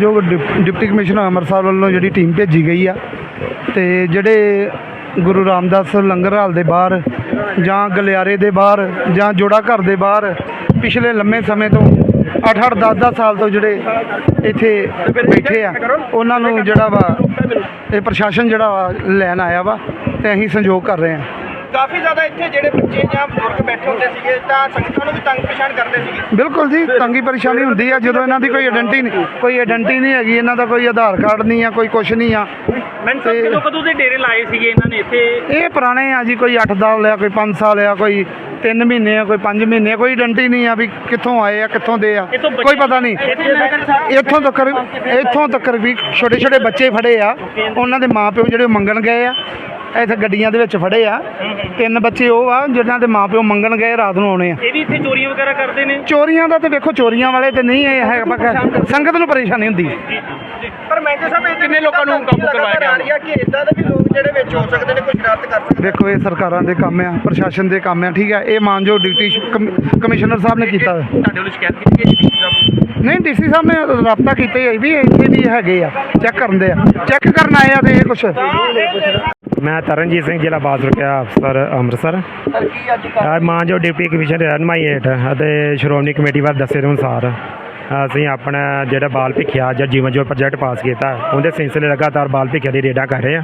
ਜੋ dip- deputy commissioner Amritsar ਵੱਲੋਂ ਜਿਹੜੀ ਟੀਮ ਭੇਜੀ ਗਈ ਆ ਤੇ ਜਿਹੜੇ ਗੁਰੂ ਰਾਮਦਾਸ ਲੰਗਰ ਹਾਲ ਦੇ ਬਾਹਰ ਜਾਂ ਗਲਿਆਰੇ ਦੇ ਬਾਹਰ ਜਾਂ ਜੋੜਾ ਘਰ ਦੇ ਬਾਹਰ ਪਿਛਲੇ ਲੰਮੇ ਸਮੇਂ ਤੋਂ 8-8 10-10 ਸਾਲ ਤੋਂ ਜਿਹੜੇ ਇੱਥੇ ਬੈਠੇ ਆ, ਉਹਨਾਂ ਨੂੰ ਜਿਹੜਾ ਵਾ ਇਹ ਪ੍ਰਸ਼ਾਸਨ ਜਿਹੜਾ ਵਾ ਲੈਣ ਆਇਆ ਵਾ ਤੇ ਅਸੀਂ ਸੰਯੋਗ ਕਰ ਰਹੇ ਹਾਂ। ਕਾਫੀ ਜ਼ਿਆਦਾ ਇੱਥੇ ਜਿਹੜੇ ਬੱਚੇ ਜਾਂ ਬਜ਼ੁਰਗ ਬੈਠੇ ਹੁੰਦੇ ਸੀਗੇ ਤਾਂ ਸੰਗਤਾਂ ਨੂੰ ਵੀ ਤੰਗ ਪਛਾਣ ਕਰਦੇ ਸੀਗੇ। ਬਿਲਕੁਲ ਜੀ ਤੰਗੀ ਪਰੇਸ਼ਾਨੀ ਹੁੰਦੀ ਆ ਜਦੋਂ ਇਹਨਾਂ ਦੀ ਕੋਈ ਆਇਡੈਂਟੀ ਨਹੀਂ ਕੋਈ ਆਇਡੈਂਟੀ ਨਹੀਂ ਹੈਗੀ ਇਹਨਾਂ ਦਾ ਕੋਈ ਆਧਾਰ ਕਾਰਡ ਨਹੀਂ ਆ ਕੋਈ ਕੁਛ ਨਹੀਂ ਆ। ਮੈਨੂੰ ਸਭ ਤੇ- ਕਦੋਂ ਕਦੋਂ ਦੇ ਡੇਰੇ ਲਾਏ ਸੀਗੇ ਇਹਨਾਂ ਨੇ ਇੱਥੇ? ਇਹ ਪੁਰਾਣੇ ਆ ਜੀ ਕੋਈ 8 ਸਾਲ ਆ ਕੋਈ 5 ਸਾਲ ਆ ਕੋਈ 3 ਮਹੀਨੇ ਆ ਕੋਈ 5 ਮਹੀਨੇ ਆ ਕੋਈ ਆਇਡੈਂਟੀ ਨਹੀਂ ਆ ਵੀ ਕਿੱਥੋਂ ਆਏ ਆ ਕਿੱਥੋਂ ਦੇ ਆ। ਇੱਥੋਂ ਬੱਚੇ- ਕੋਈ ਪਤਾ ਨਹੀਂ। ਇੱਥੋਂ ਤੱਕ ਇੱਥੋਂ ਤੱਕ ਵੀ ਛੋਟੇ ਛੋਟੇ ਬੱਚੇ ਫੜੇ ਆ। ਉਹਨਾਂ ਦੇ ਮਾਪਿਓ ਜਿਹੜੇ ਮੰਗਣ ਗਏ ਆ। ਇੱਥੇ ਗੱਡੀਆਂ ਦੇ ਵਿੱਚ ਫੜੇ ਆ। ਤਿੰਨ ਬੱਚੇ ਉਹ ਆ ਜਿਨ੍ਹਾਂ ਦੇ ਮਾਪਿਓ ਮੰਗਣ ਗਏ ਰਾਤ ਨੂੰ ਆਉਣੇ ਆ। ਇਹ ਵੀ ਇੱਥੇ ਚੋਰੀਆਂ ਵਗੈਰਾ ਕਰਦੇ ਨੇ? ਚੋਰੀਆਂ ਦਾ ਤੇ ਵੇਖੋ ਚੋਰੀਆਂ ਵਾਲੇ ਤੇ ਨਹੀਂ ਇਹ ਹੈ ਬਾਕੀ ਸੰਗਤ ਨੂੰ ਪਰੇਸ਼ਾਨੀ ਹੁੰਦੀ। ਹੈ ਪਰ ਮੈਂ ਸਾਹਿਬ ਇਹ ਕਿੰਨੇ ਲੋਕਾਂ ਨੂੰ ਕਾਬੂ ਕਰਵਾਇਆ ਗਿਆ ਕਿ ਇਦਾਂ ਦੇ ਵੀ ਲੋਕ ਜਿਹੜੇ ਵਿੱਚ ਹੋ ਸਕਦੇ ਨੇ ਕੋਈ ਸ਼ਰਾਰਤ ਕਰ ਸਕਦੇ ਵੇਖੋ ਇਹ ਸਰਕਾਰਾਂ ਦੇ ਕੰਮ ਆ ਪ੍ਰਸ਼ਾਸਨ ਦੇ ਕੰਮ ਆ ਠੀਕ ਆ? ਇਹ ਡਿਪਟੀ ਸ਼- ਕਮ- ਕਮਿਸ਼ਨਰ ਸਾਹਿਬ ਨੇ ਕੀਤਾ। ਤੁਹਾਡੇ ਵੱਲੋਂ ਸ਼ਿਕਾਇਤ ਕੀਤੀ ਗਈ ਜੀ ਨਹੀਂ ਡੀਸੀ ਸਾਹਿਬ ਨੇ ਰਾਬਤਾ ਕੀਤਾ ਹੀ ਹੈ ਵੀ ਇੱਥੇ ਵੀ ਹੈਗੇ ਆ ਚੈੱਕ ਕਰਨ ਦੇ ਆ। ਚੈੱਕ ਕਰਨ ਆਏ ਆ ਤੇ ਇਹ ਕੁਛ ਮੈਂ ਤਰਨਜੀਤ ਸਿੰਘ ਜ਼ਿਲ੍ਹਾ ਬਾਜ਼ਰਕਿਆ ਅਫਸਰ ਅੰਮ੍ਰਿਤਸਰ। ਸਰ ਕੀ ਅੱਜ ਅੱਜ ਮਾਨਯੋਗ ਡਿਪਟੀ ਕਮਿਸ਼ਨਰ ਰਹਿਨਮਾਈ ਹੇਠ ਅਤੇ ਸ਼੍ਰੋਮਣੀ ਕਮੇਟੀ ਵੱਲ ਦੱਸੇ ਦੇ ਅਨੁਸਾਰ ਅਸੀਂ ਆਪਣਾ ਜਿਹੜਾ ਬਾਲ ਭਿੱਖਿਆ ਜਾਂ ਜੀਵਨ ਜੋਤ ਪ੍ਰੋਜੈਕਟ ਪਾਸ ਕੀਤਾ ਉਹਦੇ ਸਿਲਸਿਲੇ ਲਗਾਤਾਰ ਬਾਲ ਭਿੱਖਿਆ ਦੀ ਰੇਡਾਂ ਕਰ ਰਹੇ ਆ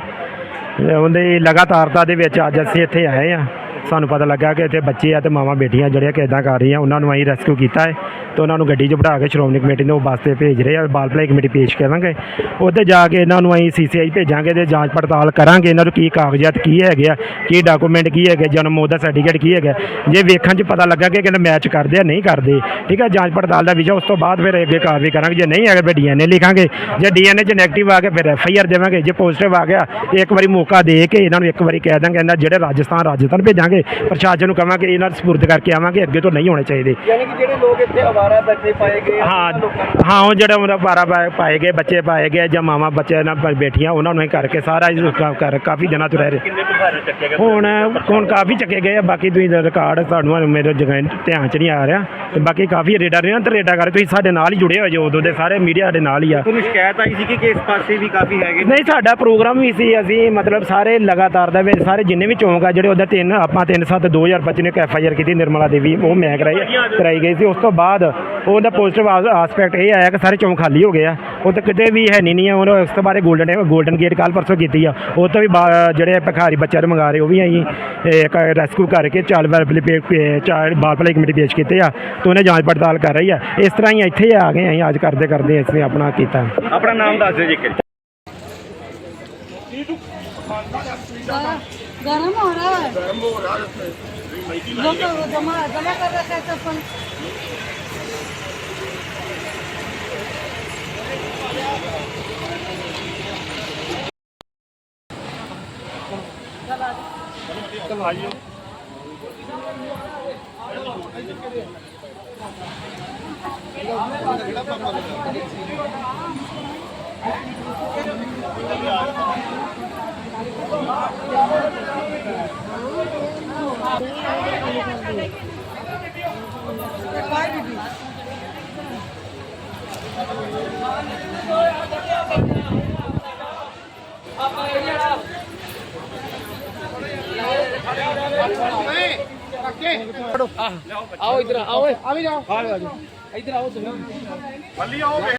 ਉਹਦੇ ਲਗਾਤਾਰਤਾ ਦੇ ਵਿੱਚ ਅੱਜ ਅਸੀਂ ਇੱਥੇ ਆਏ ਆ ਸਾਨੂੰ ਪਤਾ ਲੱਗਾ ਕਿ ਇੱਥੇ ਬੱਚੇ ਆ ਤੇ ਮਾਵਾਂ ਬੇਟੀਆਂ ਜਿਹੜੀਆਂ ਕਿ ਇਦਾਂ ਕਰ ਰਹੀਆਂ, ਉਹਨਾਂ ਨੂੰ ਅਸੀਂ ਰੈਸਕਿਊ ਕੀਤਾ ਹੈ ਤੇ ਉਹਨਾਂ ਨੂੰ ਗੱਡੀ 'ਚ ਬਿਠਾ ਕੇ ਸ਼੍ਰੋਮਣੀ ਕਮੇਟੀ ਨੂੰ ਬੱਸ ਤੇ ਭੇਜ ਰਹੇ ਆ, ਬਾਲ ਭਲਾਈ ਕਮੇਟੀ ਪੇਸ਼ ਕਰਾਂਗੇ। ਉੱਥੇ ਜਾ ਕੇ ਇਹਨਾਂ ਨੂੰ ਅਸੀਂ ਸੀਸੀਆਈ ਭੇਜਾਂਗੇ ਤੇ ਜਾਂਚ ਪੜਤਾਲ ਕਰਾਂਗੇ, ਇਹਨਾਂ ਨੂੰ ਕੀ ਕਾਗਜ਼ਾਤ ਕੀ ਹੈਗੇ ਆ, ਕੀ ਡਾਕੂਮੈਂਟ ਕੀ ਹੈਗੇ, ਜਨਮ ਉਹਦਾ ਸਰਟੀਫਿਕੇਟ ਕੀ ਹੈਗਾ। ਜੇ ਵੇਖਣ 'ਚ ਪਤਾ ਲੱਗਾ ਕਿ ਕਿਹਨੇ ਮੈਚ ਕਰਦੇ ਆ, ਨਹੀਂ ਕਰਦੇ, ਠੀਕ ਹੈ ਜਾਂਚ ਪੜਤਾਲ ਦਾ ਵਿਸ਼ਾ, ਉਸ ਤੋਂ ਬਾਅਦ ਫਿਰ ਅੱਗੇ ਕਾਰਵਾਈ ਕਰਾਂਗੇ। ਜੇ ਨਹੀਂ ਹੈਗਾ ਫਿਰ ਡੀਐਨਏ ਲਿਖਾਂਗੇ, ਜੇ ਡੀਐਨਏ 'ਚ ਨੈਗੇਟਿਵ ਆ ਗਿਆ ਫਿਰ ਐਫਆਈਆਰ ਦੇਵਾਂਗੇ, ਜੇ ਪੋਜ਼ਿਟਿਵ ਆ ਗਿਆ, ਇੱਕ ਵਾਰੀ ਮੌਕਾ ਦੇ ਕੇ ਇਹਨਾਂ ਨੂੰ ਇੱਕ ਵਾਰੀ ਕਹਿ ਦਾਂਗੇ, ਇਹਨਾਂ ਜਿਹੜੇ ਰਾਜਸਥਾਨ ਰਾਜਸਥਾਨ ਭੇਜਾਂਗੇ ਪ੍ਰਸ਼ਾਸਨ ਨੂੰ ਕਹਾਂਗੇ ਇਹਨਾਂ ਨੂੰ ਸਪੁਰਦ ਕਰਕੇ ਆਵਾਂਗੇ ਅੱਗੇ ਤੋਂ ਨਹੀਂ ਹੋਣੇ ਚਾਹੀਦੇ। ਯਾਨੀ ਕਿ ਜਿਹੜੇ ਲੋਕ ਇੱਥੇ ਆਵਾਰਾ ਬੱਚੇ ਪਾਏ ਗਏ ਆ, ਹਾਂ ਉਹਨਾਂ ਲੋਕਾਂ ਹਾਂ ਉਹ ਜਿਹੜੇ ਉਹਨਾਂ ਬਾਰਾ ਪਾਏ ਗਏ ਬੱਚੇ ਪਾਏ ਗਏ ਜਾਂ ਮਾਵਾਂ ਬੱਚੇ ਨਾਲ ਬ- ਬੈਠੀਆਂ ਉਹਨਾਂ ਨੂੰ ਹੀ ਕਰਕੇ ਸਾਰਾ ਹੀ ਕਾ- ਕਰ ਕਾਫੀ ਦਿਨਾਂ ਤੋਂ ਰਹਿ ਰਹੇ। ਕਿੰਨੇ ਪ੍ਰਭਾਵਿਤ ਚੱਕੇ ਗਏ? ਹੁਣ ਹੁਣ ਕਾਫੀ ਚੱਕੇ ਗਏ ਆ ਬਾਕੀ ਤੁਸੀਂ ਰਿਕਾਰਡ ਤੁਹਾਨੂੰ ਮੇਰੇ ਜਗ੍ਹਾ ਧਿਆਨ ਚ ਨਹੀਂ ਆ ਰਿਹਾ। ਤੇ ਬਾਕੀ ਕਾਫੀ ਰੇਡਰ ਨੇ ਤੇ ਰੇਡਰ ਕਰ ਤੁਸੀਂ ਸਾਡੇ ਨਾਲ ਹੀ ਜੁੜੇ ਹੋਏ ਜੋ ਉਦੋਂ ਦੇ ਸਾਰੇ ਮੀਡੀਆ ਸਾਡੇ ਨਾਲ ਹੀ ਆ। ਤੁਹਾਨੂੰ ਸ਼ਿਕਾਇਤ ਆਈ ਸੀ ਕਿ ਇਸ ਪਾਸੇ ਵੀ ਕਾਫੀ ਹੈਗੇ ਨਹੀਂ ਸਾਡਾ ਪ੍ਰੋਗਰਾਮ ਵੀ ਸੀ ਅਸੀਂ ਮਤਲਬ ਸਾਰੇ ਲਗਾਤਾਰ ਦੇ ਵਿੱਚ ਸਾਰੇ ਜਿੰਨੇ ਵੀ ਚੌਂਕ ਆ ਜਿਹੜੇ ਉਹਦੇ ਤਿੰਨ ਆਪਾਂ 3 7 2025 ਨੇ ਇੱਕ ਐਫ ਆਈ ਆਰ ਕੀਤੀ, ਨਿਰਮਲਾ ਦੇਵੀ, ਉਹ ਮੈਂ ਕਰਾਈ ਕਰਾਈ ਗਈ ਸੀ। ਉਸ ਤੋਂ ਬਾਅਦ ਉਹਦਾ ਪੋਜ਼ਿਟਿਵ ਆਸਪੈਕਟ ਇਹ ਆਇਆ ਕਿ ਸਾਰੇ ਚੌਂਕ ਖਾਲੀ ਹੋ ਗਏ ਆ। ਉਹ ਤਾਂ ਕਿਤੇ ਵੀ ਹੈ ਨਹੀਂ ਨਹੀਂ ਆ। ਉਹਨੂੰ ਉਸ ਤੋਂ ਬਾਅਦ ਗੋਲਡਨ ਗੋਲਡਨ ਗੇਟ ਕੱਲ ਪਰਸੋਂ ਕੀਤੀ ਆ। ਉਹ ਤੋਂ ਵੀ ਬਾ- ਜਿਹੜੇ ਭਿਖਾਰੀ ਬੱਚਿਆਂ ਨੂੰ ਮੰਗਾ ਰਹੇ, ਉਹ ਵੀ ਅਸੀਂ ਇੱਕ ਰੈਸਕਿਊ ਕਰਕੇ ਚਾਲ ਚਾਲ ਬਾਲ ਭਲਾਈ ਕਮੇਟੀ ਪੇਸ਼ ਕੀਤੇ ਆ। ਤੇ ਉਹਨੇ ਜਾਂਚ ਪੜਤਾਲ ਕਰ ਰਹੀ ਆ। ਇਸ ਤਰ੍ਹਾਂ ਹੀ ਇੱਥੇ ਆ ਗਏ ਅਸੀਂ, ਅੱਜ ਕਰਦੇ ਕਰਦੇ ਇਸ ਨੇ ਆਪਣਾ ਕੀਤਾ। ਆਪਣਾ ਨਾਮ ਦੱਸ ਦਿਓ ਜੀ गर्म हो रहा है गर्म हो रहा है लोग जमा जमा कर रखा है चप्पल चल आइए चलो ਆਓ ਇਧਰ ਆਓ। ਆ ਵੀ ਜਾਓ। ਇਧਰ ਆਓ ਤੁਸੀਂ। ਬੱਲੀ ਆਓ।